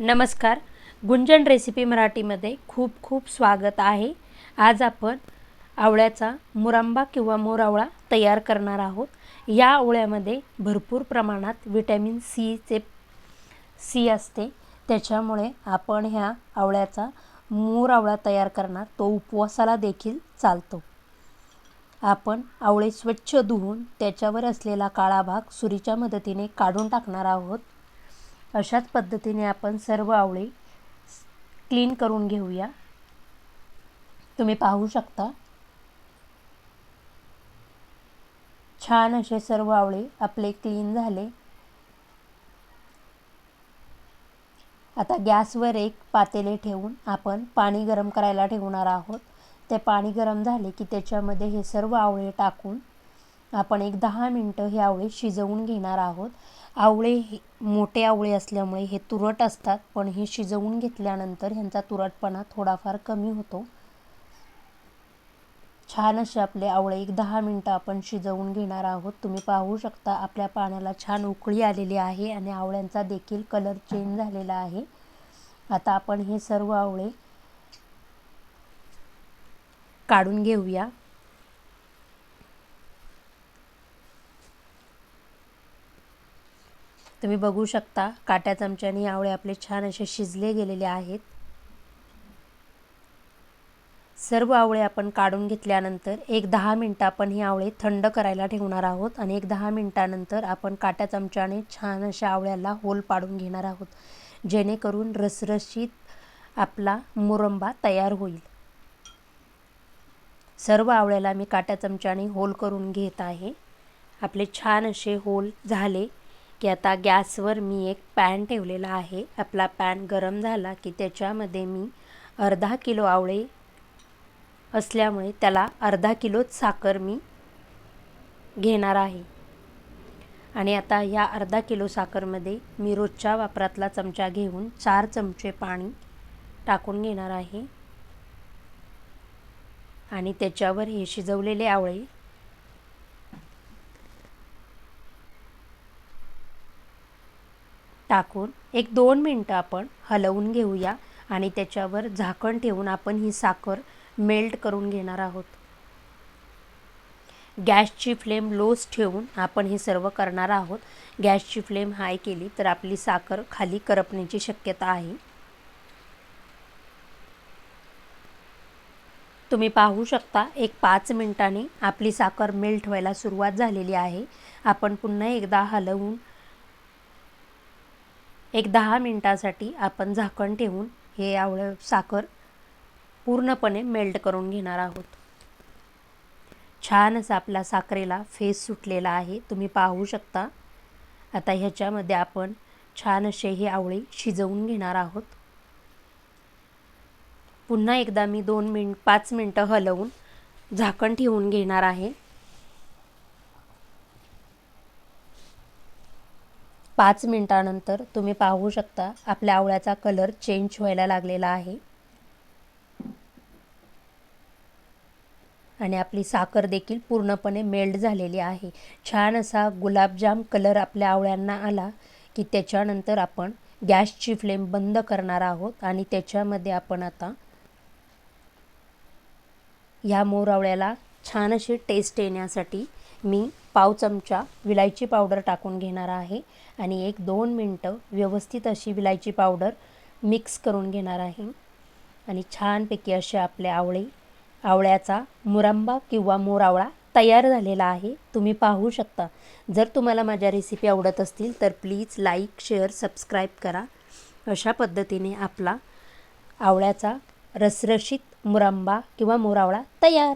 नमस्कार. गुंजन रेसिपी मराठीमध्ये खूप खूप स्वागत आहे. आज आपण आवळ्याचा मुरांबा किंवा मोरावळा तयार करणार आहोत. या आवळ्यामध्ये भरपूर प्रमाणात विटॅमिन सीचे सी असते. त्याच्यामुळे आपण ह्या आवळ्याचा मोरावळा तयार करणार. तो उपवासाला देखील चालतो. आपण आवळे स्वच्छ धुवून त्याच्यावर असलेला काळा भाग सुरीच्या मदतीने काढून टाकणार आहोत. अशाच पद्धतीने आपण सर्व आवळे क्लीन करून घेऊया. तुम्ही पाहू शकता. छान असे सर्व आवळे आपले क्लीन झाले. आता गॅसवर एक पातेले ठेवून आपण पाणी गरम करायला ठेवणार आहोत. ते पाणी गरम झाले की त्याच्यामध्ये हे सर्व आवळे टाकून आपण एक दहा मिनटं हे आवळे शिजवून घेणार आहोत. आवळे हे मोठे आवळे असल्यामुळे हे तुरट असतात पण हे शिजवून घेतल्यानंतर ह्यांचा तुरटपणा थोडाफार कमी होतो. छान असे आपले आवळे एक दहा मिनटं आपण शिजवून घेणार आहोत. तुम्ही पाहू शकता आपल्या पाण्याला छान उकळी आलेली आहे आणि आवळ्यांचा देखील कलर चेंज झालेला आहे. आता आपण हे सर्व आवळे काढून घेऊया. तुम्ही बघू शकता काट्या चमच्याने आवळे आपले छान असे शिजले गेलेले आहेत. सर्व आवळे आपण काढून घेतल्यानंतर एक दहा मिनटं आपण ही आवळे थंड करायला ठेवणार आहोत आणि एक दहा मिनटानंतर आपण काट्या चमच्याने छान अशा आवळ्याला होल पाडून घेणार आहोत जेणेकरून रसरशीत आपला मुरंबा तयार होईल. सर्व आवळ्याला मी काट्या चमच्याने होल करून घेत आहे. आपले छान असे होल झाले. की आता गॅसवर मी एक पॅन ठेवलेला आहे. आपला पॅन गरम झाला की त्याच्यामध्ये मी अर्धा किलो आवळे असल्यामुळे त्याला अर्धा किलोच साखर मी घेणार आहे. आणि आता या अर्धा किलो साखरमध्ये मी रोजच्या वापरातला चमचा घेऊन चार चमचे पाणी टाकून घेणार आहे. आणि त्याच्यावर हे शिजवलेले आवळे टाकून एक दोन मिनटं आपण हलवून घेऊया आणि त्याच्यावर झाकण ठेवून आपण ही साखर मेल्ट करून घेणार आहोत. गॅसची फ्लेम लोच ठेवून आपण हे सर्व करणार आहोत. गॅसची फ्लेम हाय केली तर आपली साखर खाली करपण्याची शक्यता आहे. तुम्ही पाहू शकता एक पाच मिनिटांनी आपली साखर मेल्ट व्हायला सुरुवात झालेली आहे. आपण पुन्हा एकदा हलवून एक दहा मिनटासाठी आपण झाकण ठेवून हे आवळं साखर पूर्णपणे मेल्ट करून घेणार आहोत. छान असा आपला साखरेला फेस सुटलेला आहे. तुम्ही पाहू शकता. आता ह्याच्यामध्ये आपण छान असे हे आवळे शिजवून घेणार आहोत. पुन्हा एकदा मी दोन मिनट पाच मिनटं हलवून झाकण ठेवून घेणार आहे. पाच मिनटानंतर तुम्ही पाहू शकता आपल्या आवळ्याचा कलर चेंज व्हायला लागलेला आहे. आणि आपली साखर देखील पूर्णपणे मेल्ट झालेली आहे. छान असा गुलाबजाम कलर आपल्या आवळ्यांना आला की त्याच्यानंतर आपण गॅसची फ्लेम बंद करणार आहोत आणि त्याच्यामध्ये आपण आता ह्या मोरावळ्याला छान अशी टेस्ट येण्यासाठी मी पाव चमचा विलायची पावडर टाकून घेणार आहे आणि एक दोन मिनटं व्यवस्थित अशी विलायची पावडर मिक्स करून घेणार आहे. आणि छानपैकी असे आपले आवळे आवळ्याचा मुरंबा किंवा मोरावळा तयार झालेला आहे. तुम्ही पाहू शकता. जर तुम्हाला माझ्या रेसिपी आवडत असतील तर प्लीज लाईक शेअर सबस्क्राईब करा. अशा पद्धतीने आपला आवळ्याचा रसरशीत मुरंबा किंवा मोरावळा तयार.